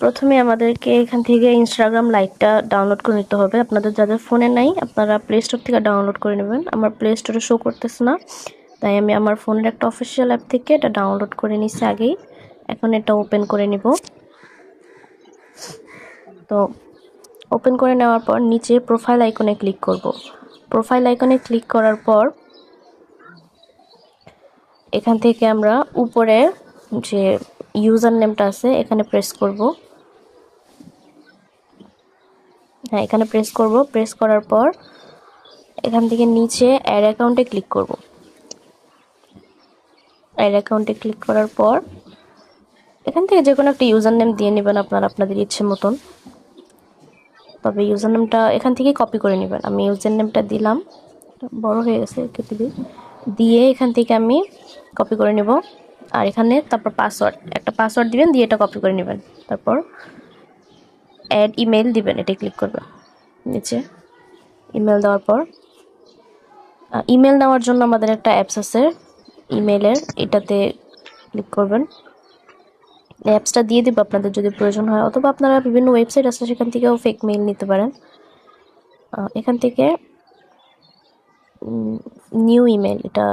প্রথমে আমাদেরকে এখান থেকে ইনস্টাগ্রাম লাইটটা ডাউনলোড করে নিতে হবে। আপনাদের যাদের ফোনে নাই, আপনারা প্লে স্টোর থেকে ডাউনলোড করে নেবেন। আমার প্লে স্টোরে শো করতেছে না, তাই আমি আমার ফোনের একটা অফিসিয়াল অ্যাপ থেকে এটা ডাউনলোড করে নিছি আগেই। এখন এটা ওপেন করে নিব। তো ওপেন করে নেওয়ার পর নিচে প্রোফাইল আইকনে ক্লিক করব। প্রোফাইল আইকনে ক্লিক করার পর এখান থেকে আমরা উপরে যে ইউজার নেমটা আছে, এখানে প্রেস করব। হ্যাঁ এখানে প্রেস করব। প্রেস করার পর এখান থেকে নিচে অ্যাড অ্যাকাউন্টে ক্লিক করব। অ্যাড অ্যাকাউন্টে ক্লিক করার পর এখান থেকে যে কোনো একটা ইউজার নেম দিয়ে নেবেন আপনার, আপনাদের ইচ্ছে মতন। তবে ইউজার নেমটা এখান থেকে কপি করে নেবেন। আমি ইউজার নেমটা দিলাম, বড় হয়ে গেছে, কেটে দিয়ে এখান থেকে আমি কপি করে নেব। আর এখানে তারপর পাসওয়ার্ড একটা পাসওয়ার্ড দিবেন, দিয়ে এটা কপি করে নেবেন। তারপর অ্যাড ইমেল দিবেন এটা ক্লিক করবেন নিচে ইমেল দেওয়ার পর ইমেল নেওয়ার জন্য আমাদের একটা অ্যাপস আছে। ইমেলের এটাতে ক্লিক করবেন। অ্যাপসটা দিয়ে দিব আপনাদের যদি প্রয়োজন হয়, অথবা আপনারা বিভিন্ন ওয়েবসাইট আছে, সেখান থেকেও ফেক মেইল নিতে পারেন। এখান থেকে নিউ ইমেল এটা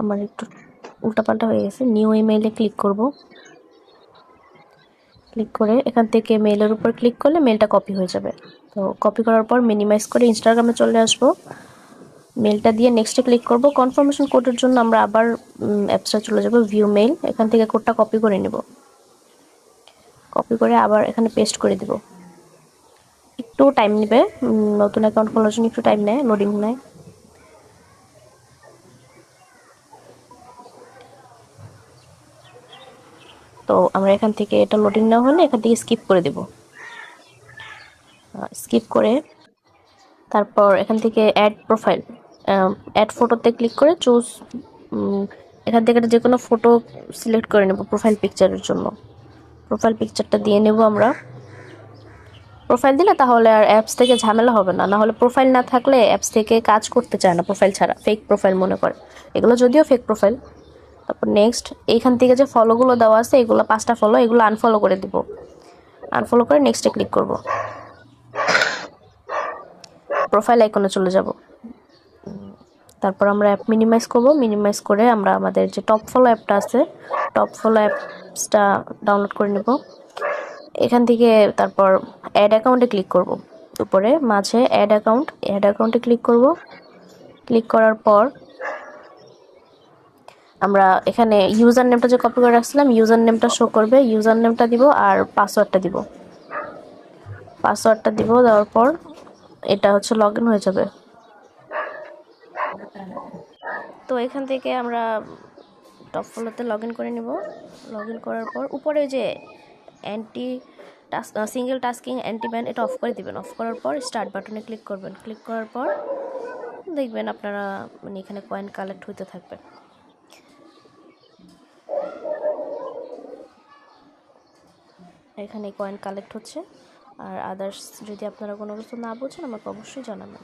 আমার একটু উল্টাপাল্টা হয়ে গেছে। নিউ ইমেইলে ক্লিক করব। ক্লিক করে এখান থেকে মেলের উপর ক্লিক করলে মেলটা কপি হয়ে যাবে। তো কপি করার পর মিনিমাইজ করে ইনস্টাগ্রামে চলে আসব। মেলটা দিয়ে নেক্সটে ক্লিক করব। কনফার্মেশন কোডের জন্য আমরা আবার অ্যাপসটা চলে যাব ভিউ মেল এখান থেকে কোডটা কপি করে নেব। কপি করে আবার এখানে পেস্ট করে দিব। একটু টাইম নেবে। নতুন অ্যাকাউন্ট খোলার জন্য একটু টাইম নেয় লোডিং নেয়। তো আমরা এখান থেকে এটা লোডিং না হলে এখান থেকে স্কিপ করে দেব। স্কিপ করে তারপর এখান থেকে অ্যাড প্রোফাইল অ্যাড ফটোতে ক্লিক করে চুজ এখান থেকে যে কোনো ফটো সিলেক্ট করে নেব প্রোফাইল পিকচারের জন্য। প্রোফাইল পিকচারটা দিয়ে নেব আমরা। প্রোফাইল দিলে তাহলে আর অ্যাপস থেকে ঝামেলা হবে না না হলে প্রোফাইল না থাকলে অ্যাপস থেকে কাজ করতে চায় না প্রোফাইল ছাড়া ফেক প্রোফাইল মনে করে। এগুলো যদিও ফেক প্রোফাইল তারপর নেক্সট এইখান থেকে যে ফলোগুলো দেওয়া আছে, এগুলো পাঁচটা ফলো এগুলো আনফলো করে দিব। আনফলো করে নেক্সটে ক্লিক করব। প্রোফাইল আইকনে চলে যাব। তারপর আমরা অ্যাপ মিনিমাইজ করব। মিনিমাইজ করে আমরা আমাদের যে টপ ফলো অ্যাপটা আছে টপ ফলো অ্যাপসটা ডাউনলোড করে নেব। এখান থেকে তারপর অ্যাড অ্যাকাউন্টে ক্লিক করব। উপরে, মাঝে অ্যাড অ্যাকাউন্ট অ্যাড অ্যাকাউন্টে ক্লিক করব। ক্লিক করার পর আমরা এখানে ইউজার নেমটা যে কপি করে রাখছিলাম ইউজার নেমটা শো করবে ইউজার নেমটা দিব আর পাসওয়ার্ডটা দিব। পাসওয়ার্ডটা দিব দেওয়ার পর এটা হচ্ছে লগ ইন হয়ে যাবে। তো এখান থেকে আমরা টপ ফলোতে লগ ইন করে নিব। লগ ইন করার পর উপরে যে anti task single tasking anti ban এটা অফ করে দিবেন। অফ করার পর স্টার্ট বাটনে ক্লিক করবেন। ক্লিক করার পর দেখবেন আপনারা মানে এখানে কয়েন কালেক্ট হইতে থাকবে। এখানে কয়েন কালেক্ট হচ্ছে। আর আদার্স যদি আপনারা কোনো কিছু না বোঝেন, আমাকে অবশ্যই জানাবেন।